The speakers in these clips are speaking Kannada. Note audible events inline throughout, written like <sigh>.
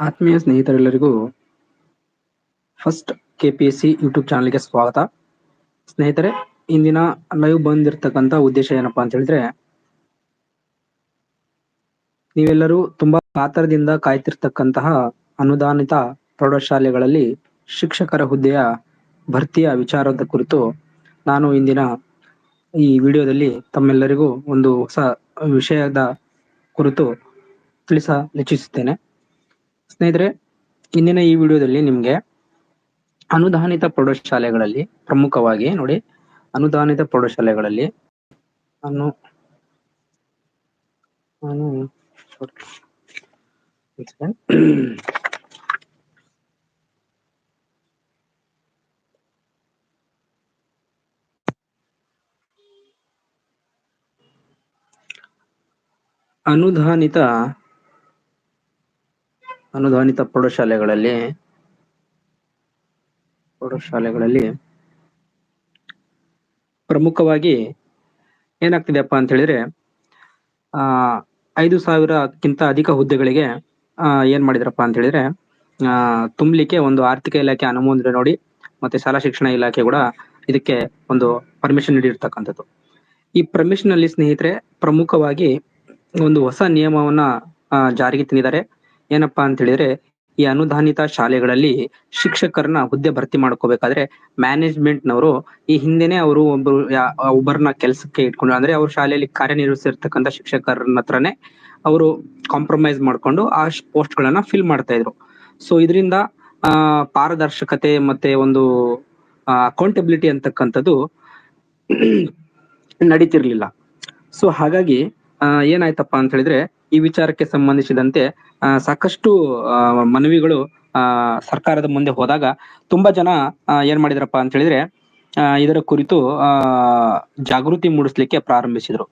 ಆತ್ಮೀಯ ಸ್ನೇಹಿತರೆಲ್ಲರಿಗೂ first K P S C YouTube ಚಾನಲ್ಗೆ ಸ್ವಾಗತ. ಸ್ನೇಹಿತರೆ, ಇಂದಿನ ಲೈವ್ ಬಂದಿರತಕ್ಕಂಥ ಉದ್ದೇಶ ಏನಪ್ಪಾ ಅಂತ ಹೇಳಿದ್ರೆ, ನೀವೆಲ್ಲರೂ ತುಂಬಾ ಕಾತರದಿಂದ ಕಾಯ್ತಿರ್ತಕ್ಕಂತಹ ಅನುದಾನಿತ ಪ್ರೌಢಶಾಲೆಗಳಲ್ಲಿ ಶಿಕ್ಷಕರ ಹುದ್ದೆಯ ಭರ್ತಿಯ ವಿಚಾರದ ಕುರಿತು ನಾನು ಇಂದಿನ ಈ ವಿಡಿಯೋದಲ್ಲಿ ತಮ್ಮೆಲ್ಲರಿಗೂ ಒಂದು ಹೊಸ ವಿಷಯದ ಕುರಿತು ತಿಳಿಸಲಿಚ್ಛಿಸುತ್ತೇನೆ ಸ್ನೇಹಿತರೆ ಇಂದಿನ ಈ ವಿಡಿಯೋದಲ್ಲಿ ನಿಮ್ಗೆ ಅನುದಾನಿತ ಪ್ರೌಢಶಾಲೆಗಳಲ್ಲಿ ಪ್ರಮುಖವಾಗಿ ನೋಡಿ ಅನುದಾನಿತ ಪ್ರೌಢಶಾಲೆಗಳಲ್ಲಿ second. ಅನುದಾನಿತ ಅನುದಾನಿತ ಪ್ರೌಢಶಾಲೆಗಳಲ್ಲಿ ಪ್ರೌಢಶಾಲೆಗಳಲ್ಲಿ ಪ್ರಮುಖವಾಗಿ ಏನಾಗ್ತಿದೆಯಪ್ಪ ಅಂತ ಹೇಳಿದ್ರೆ ಆ, ಐದು ಸಾವಿರಕ್ಕಿಂತ ಅಧಿಕ ಹುದ್ದೆಗಳಿಗೆ ಏನ್ ಮಾಡಿದ್ರಪ್ಪ ಅಂತ ಹೇಳಿದ್ರೆ ಆ, ತುಂಬಲಿಕ್ಕೆ ಒಂದು ಆರ್ಥಿಕ ಇಲಾಖೆ ಅನುಮೋದನೆ ನೋಡಿ, ಮತ್ತೆ ಶಾಲಾ ಶಿಕ್ಷಣ ಇಲಾಖೆ ಕೂಡ ಇದಕ್ಕೆ ಒಂದು ಪರ್ಮಿಷನ್ ನೀಡಿರ್ತಕ್ಕಂಥದ್ದು. ಈ ಪರ್ಮಿಷನ್ ಅಲ್ಲಿ ಸ್ನೇಹಿತರೆ, ಪ್ರಮುಖವಾಗಿ ಒಂದು ಹೊಸ ನಿಯಮವನ್ನ ಜಾರಿಗೆ ತಂದಿದ್ದಾರೆ. ಏನಪ್ಪಾ ಅಂತ ಹೇಳಿದ್ರೆ, ಈ ಅನುದಾನಿತ ಶಾಲೆಗಳಲ್ಲಿ ಶಿಕ್ಷಕರನ್ನ ಹುದ್ದೆ ಭರ್ತಿ ಮಾಡ್ಕೋಬೇಕಾದ್ರೆ ಮ್ಯಾನೇಜ್ಮೆಂಟ್ ನವರು ಈ ಹಿಂದೆನೆ ಅವರು ಒಬ್ಬರು ಒಬ್ಬರನ್ನ ಕೆಲಸಕ್ಕೆ ಇಟ್ಕೊಂಡು, ಅಂದ್ರೆ ಅವ್ರ ಶಾಲೆಯಲ್ಲಿ ಕಾರ್ಯನಿರ್ವಹಿಸಿರ್ತಕ್ಕಂಥ ಶಿಕ್ಷಕರನ್ನ ಹತ್ರನೇ ಅವರು ಕಾಂಪ್ರಮೈಸ್ ಮಾಡ್ಕೊಂಡು ಆ ಪೋಸ್ಟ್ ಗಳನ್ನ ಫಿಲ್ ಮಾಡ್ತಾ ಇದ್ರು. ಸೊ ಇದರಿಂದ ಪಾರದರ್ಶಕತೆ ಮತ್ತೆ ಒಂದು ಅಕೌಂಟಬಿಲಿಟಿ ಅಂತಕ್ಕಂಥದ್ದು <clears throat> ನಡೀತಿರ್ಲಿಲ್ಲ. ಸೊ ಹಾಗಾಗಿ ಏನಾಯ್ತಪ್ಪ ಅಂತ ಹೇಳಿದ್ರೆ ಈ ವಿಚಾರಕ್ಕೆ ಸಂಬಂಧಿಸಿದಂತೆ ಸಾಕಷ್ಟು ಮನವಿಗಳು, ಆ, ಸರ್ಕಾರದ ಮುಂದೆ ಹೋದಾಗ ತುಂಬಾ ಜನ ಏನ್ ಮಾಡಿದ್ರಪ್ಪ ಅಂತ ಹೇಳಿದ್ರೆ ಇದರ ಕುರಿತು ಜಾಗೃತಿ ಮೂಡಿಸ್ಲಿಕ್ಕೆ ಪ್ರಾರಂಭಿಸಿದ್ರು.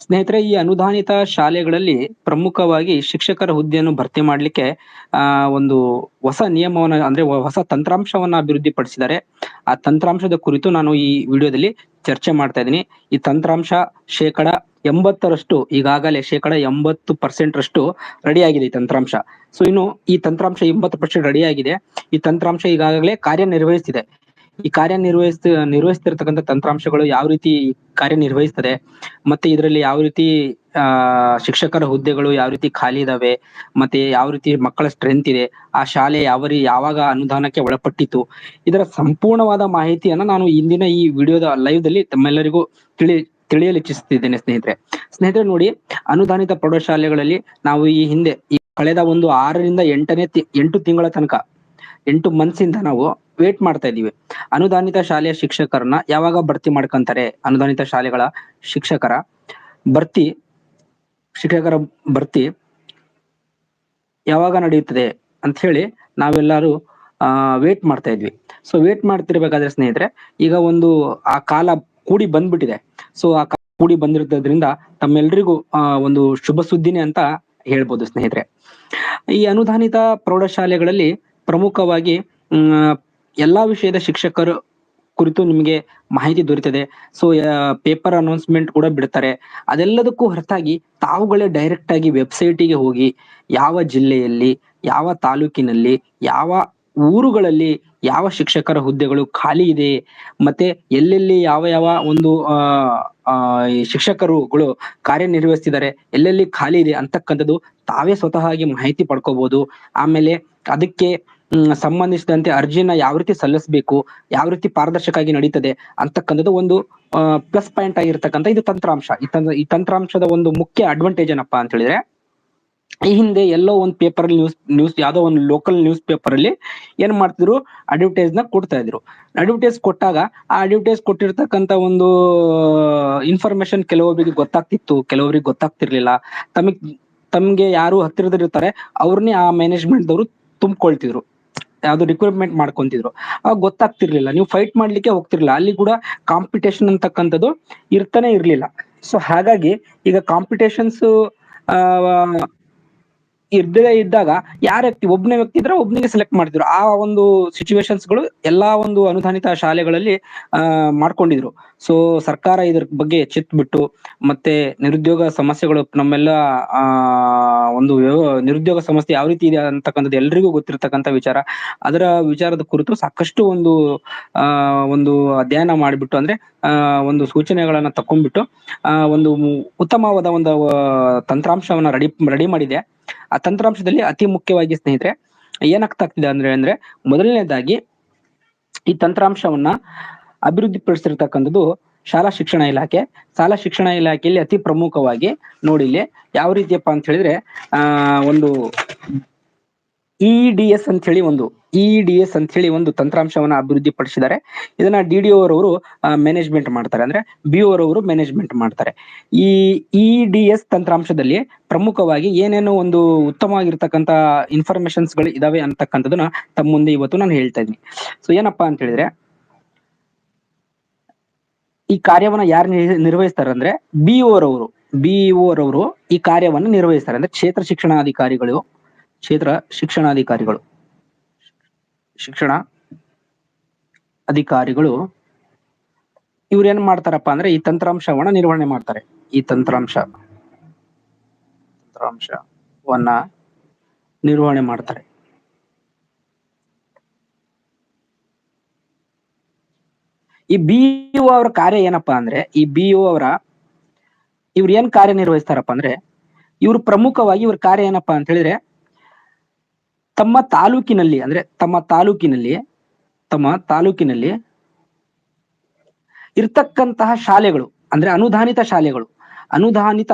ಸ್ನೇಹಿತರೆ, ಈ ಅನುದಾನಿತ ಶಾಲೆಗಳಲ್ಲಿ ಪ್ರಮುಖವಾಗಿ ಶಿಕ್ಷಕರ ಹುದ್ದೆಯನ್ನು ಭರ್ತಿ ಮಾಡಲಿಕ್ಕೆ, ಆ, ಒಂದು ಹೊಸ ನಿಯಮವನ್ನ, ಅಂದ್ರೆ ಹೊಸ ತಂತ್ರಾಂಶವನ್ನ ಅಭಿವೃದ್ಧಿಪಡಿಸಿದ್ದಾರೆ. ಆ ತಂತ್ರಾಂಶದ ಕುರಿತು ನಾನು ಈ ವಿಡಿಯೋದಲ್ಲಿ ಚರ್ಚೆ ಮಾಡ್ತಾ ಇದ್ದೀನಿ. ಈ ತಂತ್ರಾಂಶ ಶೇಕಡ ಎಂಬತ್ತರಷ್ಟು, ಈಗಾಗಲೇ ಶೇಕಡ ಎಂಬತ್ತು ಪರ್ಸೆಂಟ್ ರಷ್ಟು ರೆಡಿ ಆಗಿದೆ ಈ ತಂತ್ರಾಂಶ. ಸೊ ಇನ್ನು ಈ ತಂತ್ರಾಂಶ ಎಂಬತ್ತು ಪರ್ಸೆಂಟ್ ಆಗಿದೆ ಈ ತಂತ್ರಾಂಶ ಈಗಾಗಲೇ ಕಾರ್ಯನಿರ್ವಹಿಸ್ತಿದೆ. ಈ ಕಾರ್ಯನಿರ್ವಹಿಸ್ ನಿರ್ವಹಿಸ್ತಿರ್ತಕ್ಕಂಥ ತಂತ್ರಾಂಶಗಳು ಯಾವ ರೀತಿ ಕಾರ್ಯನಿರ್ವಹಿಸ್ತದೆ, ಮತ್ತೆ ಇದರಲ್ಲಿ ಯಾವ ರೀತಿ, ಆ, ಶಿಕ್ಷಕರ ಹುದ್ದೆಗಳು ಯಾವ ರೀತಿ ಖಾಲಿ ಇದಾವೆ, ಮತ್ತೆ ಯಾವ ರೀತಿ ಮಕ್ಕಳ ಸ್ಟ್ರೆಂತ್ ಇದೆ, ಆ ಶಾಲೆ ಯಾವ ರೀ, ಯಾವಾಗ ಅನುದಾನಕ್ಕೆ ಒಳಪಟ್ಟಿತ್ತು, ಇದರ ಸಂಪೂರ್ಣವಾದ ಮಾಹಿತಿಯನ್ನ ನಾನು ಇಂದಿನ ಈ ವಿಡಿಯೋದ ಲೈವ್ ದಲ್ಲಿ ತಮ್ಮೆಲ್ಲರಿಗೂ ತಿಳಿ ತಿಳಿಯಲು ಇಚ್ಛಿಸುತ್ತಿದ್ದೇನೆ ಸ್ನೇಹಿತರೆ. ಸ್ನೇಹಿತರೆ ನೋಡಿ, ಅನುದಾನಿತ ಪ್ರೌಢಶಾಲೆಗಳಲ್ಲಿ ನಾವು ಈ ಹಿಂದೆ ಕಳೆದ ಒಂದು ಆರರಿಂದ ಎಂಟನೇ ಎಂಟು ತಿಂಗಳ ತನಕ, ಎಂಟು ಮಂತ್ಸಿಂದ ನಾವು ವೇಟ್ ಮಾಡ್ತಾ ಇದೀವಿ ಅನುದಾನಿತ ಶಾಲೆಯ ಶಿಕ್ಷಕರನ್ನ ಯಾವಾಗ ಭರ್ತಿ ಮಾಡ್ಕೊಂತಾರೆ? ಅನುದಾನಿತ ಶಾಲೆಗಳ ಶಿಕ್ಷಕರ ಭರ್ತಿ ಶಿಕ್ಷಕರ ಭರ್ತಿ ಯಾವಾಗ ನಡೆಯುತ್ತದೆ ಅಂತ ಹೇಳಿ ನಾವೆಲ್ಲರೂ ವೇಟ್ ಮಾಡ್ತಾ ಇದ್ವಿ. ಸೊ ವೇಟ್ ಮಾಡ್ತಿರ್ಬೇಕಾದ್ರೆ ಸ್ನೇಹಿತರೆ, ಈಗ ಒಂದು ಆ ಕಾಲ ಕೂಡಿ ಬಂದ್ಬಿಟ್ಟಿದೆ. ಸೊ ಆ ಕೂಡಿ ಬಂದಿರೋದ್ರಿಂದ ತಮ್ಮೆಲ್ರಿಗೂ, ಆ, ಒಂದು ಶುಭ ಸುದ್ದಿನೇ ಅಂತ ಹೇಳ್ಬೋದು ಸ್ನೇಹಿತರೆ. ಈ ಅನುದಾನಿತ ಪ್ರೌಢಶಾಲೆಗಳಲ್ಲಿ ಪ್ರಮುಖವಾಗಿ ಎಲ್ಲಾ ವಿಷಯದ ಶಿಕ್ಷಕರು ಕುರಿತು ನಿಮಗೆ ಮಾಹಿತಿ ದೊರೀತದೆ. ಸೊ ಪೇಪರ್ ಅನೌನ್ಸ್ಮೆಂಟ್ ಕೂಡ ಬಿಡ್ತಾರೆ. ಅದೆಲ್ಲದಕ್ಕೂ ಹೊರತಾಗಿ ತಾವುಗಳೇ ಡೈರೆಕ್ಟ್ ಆಗಿ ವೆಬ್ಸೈಟಿಗೆ ಹೋಗಿ ಯಾವ ಜಿಲ್ಲೆಯಲ್ಲಿ, ಯಾವ ತಾಲೂಕಿನಲ್ಲಿ, ಯಾವ ಊರುಗಳಲ್ಲಿ ಯಾವ ಶಿಕ್ಷಕರ ಹುದ್ದೆಗಳು ಖಾಲಿ ಇದೆ? ಮತ್ತೆ ಎಲ್ಲೆಲ್ಲಿ ಯಾವ ಯಾವ ಒಂದು, ಆ ಶಿಕ್ಷಕರುಗಳು ಕಾರ್ಯನಿರ್ವಹಿಸ್ತಿದ್ದಾರೆ, ಎಲ್ಲೆಲ್ಲಿ ಖಾಲಿ ಇದೆ ಅಂತಕ್ಕಂಥದ್ದು ತಾವೇ ಸ್ವತಃ ಆಗಿ ಮಾಹಿತಿ ಪಡ್ಕೋಬಹುದು ಆಮೇಲೆ ಅದಕ್ಕೆ ಸಂಬಂಧಿಸಿದಂತೆ ಅರ್ಜಿನ ಯಾವ ರೀತಿ ಸಲ್ಲಿಸಬೇಕು, ಯಾವ ರೀತಿ ಪಾರದರ್ಶಕವಾಗಿ ನಡೀತದೆ ಅಂತಕ್ಕಂಥದ್ದು ಒಂದು ಪ್ಲಸ್ ಪಾಯಿಂಟ್ ಆಗಿರ್ತಕ್ಕಂಥ ಇದು ತಂತ್ರಾಂಶ. ಈ ತಂತ್ರಾಂಶದ ಒಂದು ಮುಖ್ಯ ಅಡ್ವಾಂಟೇಜ್ ಏನಪ್ಪಾ ಅಂತ ಹೇಳಿದ್ರೆ ಈ ಹಿಂದೆ ಎಲ್ಲೋ ಒಂದು ಪೇಪರ್ ನ್ಯೂಸ್ ನ್ಯೂಸ್ ಯಾವ್ದೋ ಒಂದು ಲೋಕಲ್ ನ್ಯೂಸ್ ಪೇಪರ್ ಅಲ್ಲಿ ಏನ್ ಮಾಡ್ತಿದ್ರು? ಅಡ್ವರ್ಟೈಸ್ನ ಕೊಡ್ತಾ ಇದ್ರು. ಅಡ್ವರ್ಟೈಸ್ ಕೊಟ್ಟಾಗ ಆ ಅಡ್ವರ್ಟೈಸ್ ಕೊಟ್ಟಿರ್ತಕ್ಕಂತ ಒಂದು ಇನ್ಫಾರ್ಮೇಶನ್ ಕೆಲವೊಬ್ಬರಿಗೆ ಗೊತ್ತಾಗ್ತಿತ್ತು ಕೆಲವರಿಗೆ ಗೊತ್ತಾಗ್ತಿರ್ಲಿಲ್ಲ. ತಮಗ್, ತಮ್ಗೆ ಯಾರು ಹತ್ತಿರದಲ್ಲಿರ್ತಾರೆ ಅವ್ರನ್ನೇ ಆ ಮ್ಯಾನೇಜ್ಮೆಂಟ್ ದವರು ತುಂಬಿಕೊಳ್ತಿದ್ರು. ಯಾವ್ದು ರಿಕ್ರೂಟ್ಮೆಂಟ್ ಮಾಡ್ಕೊಂತಿದ್ರು. ಅವಾಗ ಗೊತ್ತಾಗ್ತಿರ್ಲಿಲ್ಲ. ನೀವು ಫೈಟ್ ಮಾಡ್ಲಿಕ್ಕೆ ಹೋಗ್ತಿರ್ಲಿಲ್ಲ. ಅಲ್ಲಿ ಕೂಡ ಕಾಂಪಿಟೇಷನ್ ಅಂತಕ್ಕಂಥದ್ದು ಇರ್ತಾನೆ ಇರ್ಲಿಲ್ಲ. ಸೊ ಹಾಗಾಗಿ ಈಗ ಕಾಂಪಿಟೇಷನ್ಸ್ ಇರ್ದೇ ಇದ್ದಾಗ ಯಾರ ವ್ಯಕ್ತಿ ಒಬ್ಬನೇ ವ್ಯಕ್ತಿ ಇದ್ರೆ ಒಬ್ನಿಗೆ ಸೆಲೆಕ್ಟ್ ಮಾಡ್ತಿದ್ರು. ಆ ಒಂದು ಸಿಚುವೇಶನ್ಸ್ಗಳು ಎಲ್ಲಾ ಒಂದು ಅನುದಾನಿತ ಶಾಲೆಗಳಲ್ಲಿ, ಆ, ಮಾಡ್ಕೊಂಡಿದ್ರು. ಸೊ ಸರ್ಕಾರ ಇದ್ರ ಬಗ್ಗೆ ಎಚ್ಚೆತ್ಬಿಟ್ಟು ಮತ್ತೆ ನಿರುದ್ಯೋಗ ಸಮಸ್ಯೆಗಳು ನಮ್ಮೆಲ್ಲ, ಆ, ಒಂದು ನಿರುದ್ಯೋಗ ಸಮಸ್ಯೆ ಯಾವ ರೀತಿ ಇದೆ ಅಂತಕ್ಕಂಥದ್ದು ಎಲ್ರಿಗೂ ಗೊತ್ತಿರ್ತಕ್ಕಂಥ ವಿಚಾರ. ಅದರ ವಿಚಾರದ ಕುರಿತು ಸಾಕಷ್ಟು ಒಂದು, ಆ, ಒಂದು ಅಧ್ಯಯನ ಮಾಡಿಬಿಟ್ಟು ಅಂದ್ರೆ ಒಂದು ಸೂಚನೆಗಳನ್ನ ತಕೊಂಡ್ಬಿಟ್ಟು ಆ, ಒಂದು ಉತ್ತಮವಾದ ಒಂದು ತಂತ್ರಾಂಶವನ್ನ ರೆಡಿ ರೆಡಿ ಮಾಡಿದೆ. ಆ ತಂತ್ರಾಂಶದಲ್ಲಿ ಅತಿ ಮುಖ್ಯವಾಗಿ ಸ್ನೇಹಿತರೆ, ಏನಾಗ್ತಾಗ್ತಿದೆ ಅಂದ್ರೆ ಅಂದ್ರೆ ಮೊದಲನೇದಾಗಿ ಈ ತಂತ್ರಾಂಶವನ್ನ ಅಭಿವೃದ್ಧಿಪಡಿಸಿರ್ತಕ್ಕಂಥದ್ದು ಶಾಲಾ ಶಿಕ್ಷಣ ಇಲಾಖೆ. ಶಾಲಾ ಶಿಕ್ಷಣ ಇಲಾಖೆಯಲ್ಲಿ ಅತಿ ಪ್ರಮುಖವಾಗಿ ನೋಡಿ ಇಲ್ಲಿ ಯಾವ ರೀತಿಯಪ್ಪ ಅಂತ ಹೇಳಿದ್ರೆ, ಆ, ಒಂದು ಇ ಎಸ್ ಅಂತ ಹೇಳಿ ಒಂದು ಇ ಡಿ ಎಸ್ ಅಂತ ಹೇಳಿ ಒಂದು ತಂತ್ರಾಂಶವನ್ನ ಅಭಿವೃದ್ಧಿ ಪಡಿಸಿದ್ದಾರೆ ಇದನ್ನ ಡಿ ಡಿ ಅವರವರು ಮ್ಯಾನೇಜ್ಮೆಂಟ್ ಮಾಡ್ತಾರೆ. ಅಂದ್ರೆ ಬಿ ಅವರವರು ಮ್ಯಾನೇಜ್ಮೆಂಟ್ ಮಾಡ್ತಾರೆ. ಈ ಇಡಿಎಸ್ ಎಸ್ ತಂತ್ರಾಂಶದಲ್ಲಿ ಪ್ರಮುಖವಾಗಿ ಏನೇನು ಒಂದು ಉತ್ತಮವಾಗಿರ್ತಕ್ಕಂಥ ಇನ್ಫಾರ್ಮೇಶನ್ಸ್ಗಳು ಇದಾವೆ ಅಂತಕ್ಕಂಥದ್ದನ್ನ ತಮ್ಮ ಮುಂದೆ ಇವತ್ತು ನಾನು ಹೇಳ್ತಾ ಇದ್ದೀನಿ. ಸೊ ಏನಪ್ಪಾ ಅಂತ ಹೇಳಿದ್ರೆ, ಈ ಕಾರ್ಯವನ್ನ ಯಾರು ನಿರ್ವ- ನಿರ್ವಹಿಸ್ತಾರೆ ಅಂದ್ರೆ ಬಿ ರವರು ಬಿ ರವರು ಈ ಕಾರ್ಯವನ್ನು ನಿರ್ವಹಿಸ್ತಾರೆ. ಅಂದ್ರೆ ಕ್ಷೇತ್ರ ಶಿಕ್ಷಣಾಧಿಕಾರಿಗಳು ಕ್ಷೇತ್ರ ಶಿಕ್ಷಣಾಧಿಕಾರಿಗಳು. ಶಿಕ್ಷಣ ಅಧಿಕಾರಿಗಳು ಇವ್ರು ಏನ್ ಮಾಡ್ತಾರಪ್ಪ ಅಂದ್ರೆ ಈ ತಂತ್ರಾಂಶವನ್ನ ನಿರ್ವಹಣೆ ಮಾಡ್ತಾರೆ. ಈ ತಂತ್ರಾಂಶ, ತಂತ್ರಾಂಶವನ್ನ ನಿರ್ವಹಣೆ ಮಾಡ್ತಾರೆ. ಈ ಬಿ ಅವರ ಕಾರ್ಯ ಏನಪ್ಪಾ ಅಂದ್ರೆ, ಈ ಬಿ ಅವರ ಇವ್ರು ಏನ್ ಕಾರ್ಯ ನಿರ್ವಹಿಸ್ತಾರಪ್ಪ ಅಂದ್ರೆ, ಇವ್ರು ಪ್ರಮುಖವಾಗಿ ಇವ್ರ ಕಾರ್ಯ ಏನಪ್ಪಾ ಅಂತ ಹೇಳಿದ್ರೆ ತಮ್ಮ ತಾಲೂಕಿನಲ್ಲಿ ಅಂದ್ರೆ ತಮ್ಮ ತಾಲೂಕಿನಲ್ಲಿ ತಮ್ಮ ತಾಲೂಕಿನಲ್ಲಿ ಇರ್ತಕ್ಕಂತಹ ಶಾಲೆಗಳು ಅಂದ್ರೆ ಅನುದಾನಿತ ಶಾಲೆಗಳು ಅನುದಾನಿತ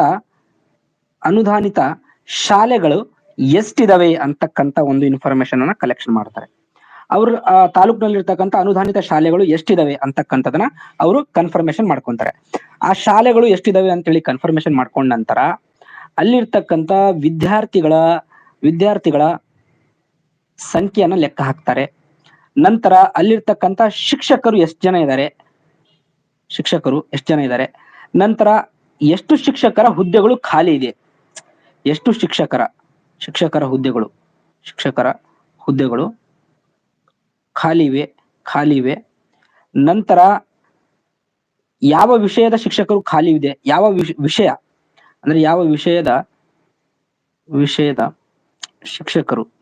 ಅನುದಾನಿತ ಶಾಲೆಗಳು ಎಷ್ಟಿದಾವೆ ಅಂತಕ್ಕಂತ ಒಂದು ಇನ್ಫಾರ್ಮೇಶನ್ ಅನ್ನ ಕಲೆಕ್ಷನ್ ಮಾಡ್ತಾರೆ. ಅವ್ರ ಆ, ತಾಲೂಕಿನಲ್ಲಿ ಇರ್ತಕ್ಕಂಥ ಅನುದಾನಿತ ಶಾಲೆಗಳು ಎಷ್ಟಿದಾವೆ ಅಂತಕ್ಕಂಥದನ್ನ ಅವರು ಕನ್ಫರ್ಮೇಶನ್ ಮಾಡ್ಕೊಂತಾರೆ. ಆ ಶಾಲೆಗಳು ಎಷ್ಟಿದಾವೆ ಅಂತೇಳಿ ಕನ್ಫರ್ಮೇಶನ್ ಮಾಡ್ಕೊಂಡ ನಂತರ ಅಲ್ಲಿರ್ತಕ್ಕಂಥ ವಿದ್ಯಾರ್ಥಿಗಳ ವಿದ್ಯಾರ್ಥಿಗಳ ಸಂಖ್ಯೆಯನ್ನ ಲೆಕ್ಕ ಹಾಕ್ತಾರೆ. ನಂತರ ಅಲ್ಲಿರ್ತಕ್ಕಂಥ ಶಿಕ್ಷಕರು ಎಷ್ಟು ಜನ ಇದ್ದಾರೆ ಶಿಕ್ಷಕರು ಎಷ್ಟು ಜನ ಇದ್ದಾರೆ ನಂತರ ಎಷ್ಟು ಶಿಕ್ಷಕರ ಹುದ್ದೆಗಳು ಖಾಲಿ ಇದೆ? ಎಷ್ಟು ಶಿಕ್ಷಕರ ಶಿಕ್ಷಕರ ಹುದ್ದೆಗಳು ಶಿಕ್ಷಕರ ಹುದ್ದೆಗಳು ಖಾಲಿ ಇವೆ ಖಾಲಿ ಇವೆ. ನಂತರ ಯಾವ ವಿಷಯದ ಶಿಕ್ಷಕರು ಖಾಲಿ ಇದೆ? ಯಾವ ವಿಷ- ವಿಷಯ, ಅಂದ್ರೆ ಯಾವ ವಿಷಯದ ವಿಷಯದ ಶಿಕ್ಷಕರು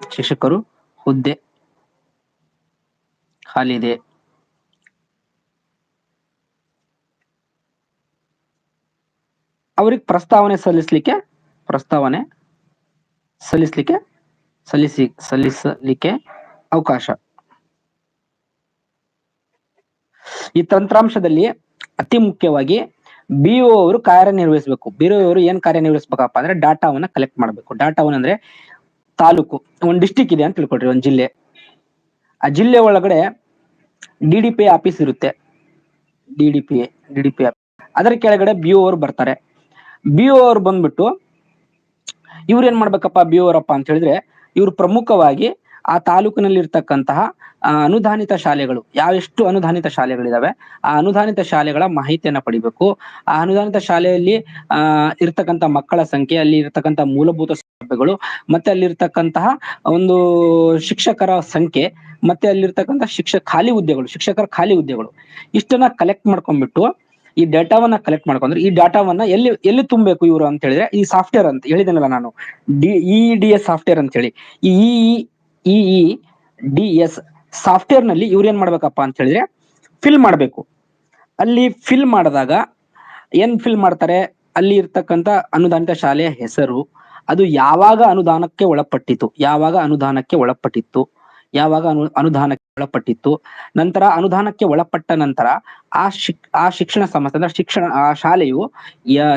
ಶಿಕ್ಷಕರು ಹುದ್ದೆ ಖಾಲಿ ಇದೆ ಅವ್ರಿಗೆ ಪ್ರಸ್ತಾವನೆ ಸಲ್ಲಿಸ್ಲಿಕ್ಕೆ ಪ್ರಸ್ತಾವನೆ ಸಲ್ಲಿಸ್ಲಿಕ್ಕೆ, ಸಲ್ಲಿಸಿ, ಸಲ್ಲಿಸಲಿಕ್ಕೆ ಅವಕಾಶ. ಈ ತಂತ್ರಾಂಶದಲ್ಲಿ ಅತಿ ಮುಖ್ಯವಾಗಿ ಬಿಒ ಅವರು ಕಾರ್ಯನಿರ್ವಹಿಸಬೇಕು. ಬಿಒ ಅವರು ಏನ್ ಕಾರ್ಯನಿರ್ವಹಿಸ್ಬೇಕಪ್ಪ ಅಂದ್ರೆ ಡಾಟಾವನ್ನ ಕಲೆಕ್ಟ್ ಮಾಡಬೇಕು. ಡಾಟಾವನ್ನ ಅಂದ್ರೆ ತಾಲೂಕು, ಒಂದು ಡಿಸ್ಟಿಕ್ ಇದೆ ಅಂತ ತಿಳ್ಕೊಳ್ರಿ, ಒಂದು ಜಿಲ್ಲೆ. ಆ ಜಿಲ್ಲೆ ಒಳಗಡೆ ಡಿ ಡಿ ಪಿ ಆಫೀಸ್ ಇರುತ್ತೆ. D D P D D P ಅದರ ಕೆಳಗಡೆ ಬಿ ಓ ಅವರು ಬರ್ತಾರೆ. ಬಿ ಓ ಅವ್ರು ಬಂದ್ಬಿಟ್ಟು ಇವ್ರು ಏನ್ ಮಾಡ್ಬೇಕಪ್ಪ ಬಿ ಅವರಪ್ಪ ಅಂತ ಹೇಳಿದ್ರೆ ಇವ್ರು ಪ್ರಮುಖವಾಗಿ ಆ ತಾಲೂಕಿನಲ್ಲಿ ಇರ್ತಕ್ಕಂತಹ ಅನುದಾನಿತ ಶಾಲೆಗಳು. ಯಾವೆಷ್ಟು ಅನುದಾನಿತ ಶಾಲೆಗಳಿದಾವೆ? ಆ ಅನುದಾನಿತ ಶಾಲೆಗಳ ಮಾಹಿತಿಯನ್ನ ಪಡಿಬೇಕು. ಆ ಅನುದಾನಿತ ಶಾಲೆಯಲ್ಲಿ, ಆ ಇರ್ತಕ್ಕಂತ ಮಕ್ಕಳ ಸಂಖ್ಯೆ, ಅಲ್ಲಿ ಇರ್ತಕ್ಕಂತ ಮೂಲಭೂತ ಸೌಲಭ್ಯಗಳು, ಮತ್ತೆ ಅಲ್ಲಿರ್ತಕ್ಕಂತಹ ಒಂದು ಶಿಕ್ಷಕರ ಸಂಖ್ಯೆ, ಮತ್ತೆ ಅಲ್ಲಿರ್ತಕ್ಕಂಥ ಶಿಕ್ಷಕ ಖಾಲಿ ಹುದ್ದೆಗಳು, ಶಿಕ್ಷಕರ ಖಾಲಿ ಹುದ್ದೆಗಳು. ಇಷ್ಟನ್ನ ಕಲೆಕ್ಟ್ ಮಾಡ್ಕೊಂಡ್ಬಿಟ್ಟು, ಈ ಡೇಟಾವನ್ನ ಕಲೆಕ್ಟ್ ಮಾಡ್ಕೊಂಡ್ರೆ, ಈ ಡೇಟಾವನ್ನ ಎಲ್ಲಿ ಎಲ್ಲಿ ತುಂಬಬೇಕು ಇವರು ಅಂತ ಹೇಳಿದ್ರೆ, ಈ ಸಾಫ್ಟ್ವೇರ್ ಅಂತ ಹೇಳಿದನಲ್ಲ ನಾನು. D E D S software ಅಂತ ಹೇಳಿ. ಈ ಇ ಇ ಡಿ ಎಸ್ ಸಾಫ್ಟ್ವೇರ್ನಲ್ಲಿ ಇವ್ರು ಏನ್ ಮಾಡ್ಬೇಕಪ್ಪ ಅಂತ ಹೇಳಿದ್ರೆ ಫಿಲ್ ಮಾಡಬೇಕು. ಅಲ್ಲಿ ಫಿಲ್ ಮಾಡಿದಾಗ ಏನ್ ಫಿಲ್ ಮಾಡ್ತಾರೆ? ಅಲ್ಲಿ ಇರ್ತಕ್ಕಂತ ಅನುದಾನಿತ ಶಾಲೆಯ ಹೆಸರು, ಅದು ಯಾವಾಗ ಅನುದಾನಕ್ಕೆ ಒಳಪಟ್ಟಿತು ಯಾವಾಗ ಅನುದಾನಕ್ಕೆ ಒಳಪಟ್ಟಿತ್ತು? ಯಾವಾಗ ಅನು ಅನುದಾನಕ್ಕೆ ಒಳಪಟ್ಟಿತ್ತು. ನಂತರ ಅನುದಾನಕ್ಕೆ ಒಳಪಟ್ಟ ನಂತರ ಆ ಶಿಕ್ ಆ ಶಿಕ್ಷಣ ಸಂಸ್ಥೆ, ಅಂದ್ರೆ ಶಿಕ್ಷಣ ಆ ಶಾಲೆಯು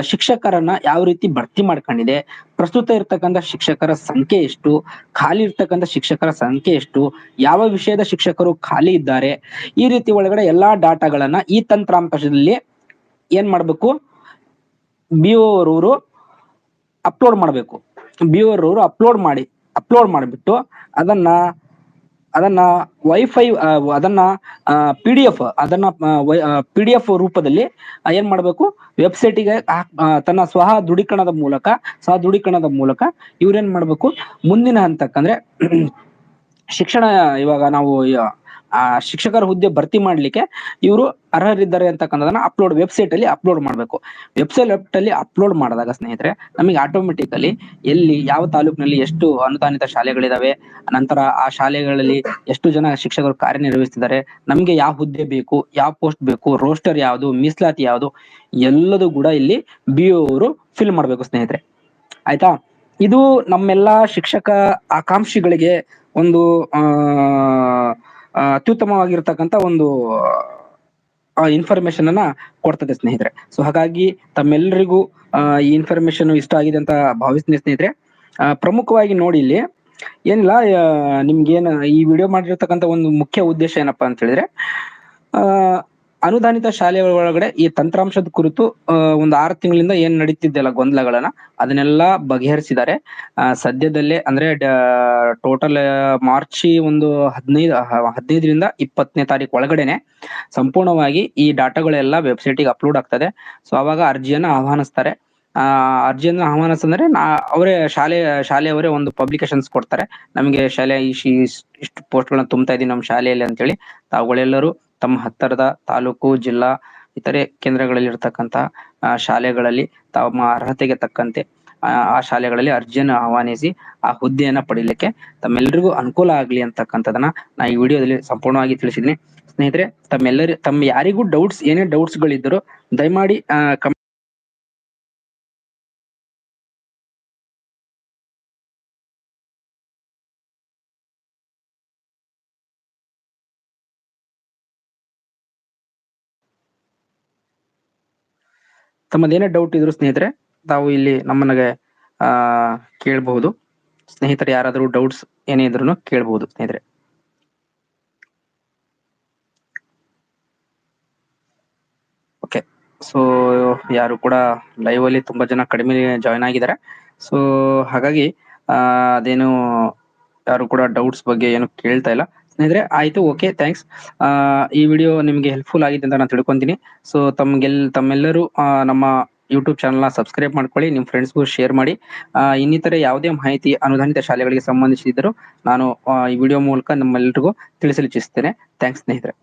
ಶಿಕ್ಷಕರನ್ನ ಯಾವ ರೀತಿ ಭರ್ತಿ ಮಾಡ್ಕೊಂಡಿದೆ, ಪ್ರಸ್ತುತ ಇರ್ತಕ್ಕಂಥ ಶಿಕ್ಷಕರ ಸಂಖ್ಯೆ ಎಷ್ಟು, ಖಾಲಿ ಇರ್ತಕ್ಕಂಥ ಶಿಕ್ಷಕರ ಸಂಖ್ಯೆ ಎಷ್ಟು, ಯಾವ ವಿಷಯದ ಶಿಕ್ಷಕರು ಖಾಲಿ ಇದ್ದಾರೆ, ಈ ರೀತಿ ಒಳಗಡೆ ಎಲ್ಲಾ ಡಾಟಾಗಳನ್ನ ಈ ತಂತ್ರಾಂಶದಲ್ಲಿ ಏನ್ ಮಾಡ್ಬೇಕು ಬಿ ಅವರು ಅಪ್ಲೋಡ್ ಮಾಡ್ಬೇಕು. ಬಿ ಅವರು ಅಪ್ಲೋಡ್ ಮಾಡಿ, ಅಪ್ಲೋಡ್ ಮಾಡಿಬಿಟ್ಟು ಅದನ್ನ ಅದನ್ನ ವೈಫೈ ಅದನ್ನ ಪಿ ಡಿ ಎಫ್ ಅದನ್ನ ಪಿ ಡಿ ಎಫ್ ರೂಪದಲ್ಲಿ ಏನ್ ಮಾಡಬೇಕು? ವೆಬ್ಸೈಟಿಗೆ ತನ್ನ ಸ್ವಹ ದೃಢೀಕರಣದ ಮೂಲಕ, ಸಹ ದೃಢೀಕರಣದ ಮೂಲಕ ಇವ್ರೇನ್ ಮಾಡ್ಬೇಕು? ಮುಂದಿನ ಹಂತಕ್ಕಂದ್ರೆ, <clears throat> ಶಿಕ್ಷಣ ಇವಾಗ ನಾವು ಆ ಶಿಕ್ಷಕರ ಹುದ್ದೆ ಭರ್ತಿ ಮಾಡ್ಲಿಕ್ಕೆ ಇವರು ಅರ್ಹರಿದ್ದಾರೆ ಅಂತಕ್ಕಂಥದನ್ನ ಅಪ್ಲೋಡ್ ವೆಬ್ಸೈಟ್ ಅಲ್ಲಿ ಅಪ್ಲೋಡ್ ಮಾಡಬೇಕು. ವೆಬ್ಸೈಟ್ ಅಲ್ಲಿ ಅಪ್ಲೋಡ್ ಮಾಡಿದಾಗ ಸ್ನೇಹಿತರೆ, ನಮಗೆ ಆಟೋಮೆಟಿಕಲಿ ಎಲ್ಲಿ, ಯಾವ ತಾಲೂಕಿನಲ್ಲಿ ಎಷ್ಟು ಅನುದಾನಿತ ಶಾಲೆಗಳಿದಾವೆ, ನಂತರ ಆ ಶಾಲೆಗಳಲ್ಲಿ ಎಷ್ಟು ಜನ ಶಿಕ್ಷಕರು ಕಾರ್ಯನಿರ್ವಹಿಸ್ತಿದ್ದಾರೆ, ನಮ್ಗೆ ಯಾವ ಹುದ್ದೆ ಬೇಕು, ಯಾವ ಪೋಸ್ಟ್ ಬೇಕು ರೋಸ್ಟರ್ ಯಾವುದು, ಮೀಸಲಾತಿ ಯಾವುದು, ಎಲ್ಲದೂ ಕೂಡ ಇಲ್ಲಿ ಬಿ ಅವರು ಫಿಲ್ ಮಾಡ್ಬೇಕು ಸ್ನೇಹಿತರೆ. ಆಯ್ತಾ? ಇದು ನಮ್ಮೆಲ್ಲಾ ಶಿಕ್ಷಕ ಆಕಾಂಕ್ಷಿಗಳಿಗೆ ಒಂದು, ಆ ಅತ್ಯುತ್ತಮವಾಗಿರ್ತಕ್ಕಂಥ ಒಂದು ಇನ್ಫಾರ್ಮೇಶನ್ ಅನ್ನ ಕೊಡ್ತದೆ ಸ್ನೇಹಿತರೆ. ಸೊ ಹಾಗಾಗಿ ತಮ್ಮೆಲ್ಲರಿಗೂ ಈ ಇನ್ಫಾರ್ಮೇಶನ್ ಇಷ್ಟ ಆಗಿದೆ ಅಂತ ಭಾವಿಸ್ತೀನಿ ಸ್ನೇಹಿತರೆ. ಪ್ರಮುಖವಾಗಿ ನೋಡಿ ಇಲ್ಲಿ, ಏನಿಲ್ಲ ನಿಮ್ಗೇನ್ ಈ ವಿಡಿಯೋ ಮಾಡಿರ್ತಕ್ಕಂಥ ಒಂದು ಮುಖ್ಯ ಉದ್ದೇಶ ಏನಪ್ಪಾ ಅಂತ ಹೇಳಿದ್ರೆ ಅನುದಾನಿತ ಶಾಲೆಗಳ ಒಳಗಡೆ ಈ ತಂತ್ರಾಂಶದ ಕುರಿತು ಒಂದು ಆರು ತಿಂಗಳಿಂದ ಏನ್ ನಡೀತಿದ್ದೆಲ್ಲ ಗೊಂದಲಗಳನ್ನ, ಅದನ್ನೆಲ್ಲ ಬಗೆಹರಿಸಿದ್ದಾರೆ. ಸದ್ಯದಲ್ಲೇ ಅಂದ್ರೆ ಟೋಟಲ್ ಮಾರ್ಚ್ ಒಂದು ಹದಿನೈದು ಹದಿನೈದರಿಂದ ಇಪ್ಪತ್ತನೇ ತಾರೀಕು ಒಳಗಡೆನೆ ಸಂಪೂರ್ಣವಾಗಿ ಈ ಡಾಟಾಗಳೆಲ್ಲ ವೆಬ್ಸೈಟಿಗೆ ಅಪ್ಲೋಡ್ ಆಗ್ತದೆ. ಸೊ ಅವಾಗ ಅರ್ಜಿಯನ್ನ ಆಹ್ವಾನಿಸ್ತಾರೆ. ಆ, ಅರ್ಜಿಯನ್ನ ಆಹ್ವಾನಿಸಂದ್ರೆ ನಾ, ಅವರೇ ಶಾಲೆ, ಶಾಲೆಯವರೇ ಒಂದು ಪಬ್ಲಿಕೇಶನ್ಸ್ ಕೊಡ್ತಾರೆ. ನಮಗೆ ಶಾಲೆ ಇಷ್ಟು ಪೋಸ್ಟ್ಗಳನ್ನ ತುಂಬ್ತಾ ಇದೀವಿ ನಮ್ಮ ಶಾಲೆಯಲ್ಲಿ ಅಂತೇಳಿ. ತಾವುಗಳೆಲ್ಲರೂ ತಮ್ಮ ಹತ್ತರದ ತಾಲೂಕು, ಜಿಲ್ಲಾ, ಇತರೆ ಕೇಂದ್ರಗಳಲ್ಲಿ ಇರತಕ್ಕಂತ ಶಾಲೆಗಳಲ್ಲಿ ತಮ್ಮ ಅರ್ಹತೆಗೆ ತಕ್ಕಂತೆ, ಆ ಶಾಲೆಗಳಲ್ಲಿ ಅರ್ಜಿಯನ್ನು ಆಹ್ವಾನಿಸಿ ಆ ಹುದ್ದೆಯನ್ನ ಪಡಿಲಿಕ್ಕೆ ತಮ್ಮೆಲ್ಲರಿಗೂ ಅನುಕೂಲ ಆಗ್ಲಿ ಅಂತಕ್ಕಂಥದನ್ನ ನಾ ಈ ವಿಡಿಯೋದಲ್ಲಿ ಸಂಪೂರ್ಣವಾಗಿ ತಿಳಿಸಿದ್ದೀನಿ. ಸ್ನೇಹಿತರೆ, ತಮ್ಮೆಲ್ಲರಿ ತಮ್ಮ ಯಾರಿಗೂ ಡೌಟ್ಸ್ ಏನೇ ಡೌಟ್ಸ್ ಗಳಿದ್ದರೂ ದಯಮಾಡಿ, ಆ ತಮ್ಮದೇನೇ ಡೌಟ್ ಇದ್ರು ಸ್ನೇಹಿತರೆ, ತಾವು ಇಲ್ಲಿ ನಮ್ಮನೆಗೆ, ಆ, ಕೇಳಬಹುದು. ಸ್ನೇಹಿತರೆ, ಯಾರಾದರೂ ಡೌಟ್ಸ್ ಏನೇ ಇದ್ರು ಕೇಳಬಹುದು ಸ್ನೇಹಿತರೆ. ಓಕೆ ಸೊ ಯಾರು ಕೂಡ ಲೈವ್ ಅಲ್ಲಿ ತುಂಬಾ ಜನ ಕಡಿಮೆ ಜಾಯ್ನ್ ಆಗಿದ್ದಾರೆ. ಸೊ ಹಾಗಾಗಿ ಅದೇನು ಯಾರು ಕೂಡ ಡೌಟ್ಸ್ ಬಗ್ಗೆ ಏನು ಕೇಳ್ತಾ ಇಲ್ಲ. ಸ್ನೇಹಿತರೆ, ಆಯ್ತು, ಓಕೆ ಥ್ಯಾಂಕ್ಸ್ ಈ ವಿಡಿಯೋ ನಿಮಗೆ ಹೆಲ್ಪ್ಫುಲ್ ಆಗಿದೆ ಅಂತ ನಾನು ತಿಳ್ಕೊತೀನಿ. ಸೊ ತಮ್ಗೆಲ್, ತಮ್ಮೆಲ್ಲರೂ ನಮ್ಮ ಯೂಟ್ಯೂಬ್ ಚಾನಲ್ನ ಸಬ್ಸ್ಕ್ರೈಬ್ ಮಾಡ್ಕೊಳ್ಳಿ ನಿಮ್ಮ ಫ್ರೆಂಡ್ಸ್ಗೂ ಶೇರ್ ಮಾಡಿ. ಇನ್ನಿತರ ಯಾವುದೇ ಮಾಹಿತಿ ಅನುದಾನಿತ ಶಾಲೆಗಳಿಗೆ ಸಂಬಂಧಿಸಿದ್ದರೂ ನಾನು ಈ ವಿಡಿಯೋ ಮೂಲಕ ನಮ್ಮೆಲ್ಲರಿಗೂ ತಿಳಿಸಲು ಇಚ್ಛಿಸ್ತೇನೆ. ಥ್ಯಾಂಕ್ಸ್ ಸ್ನೇಹಿತರೆ.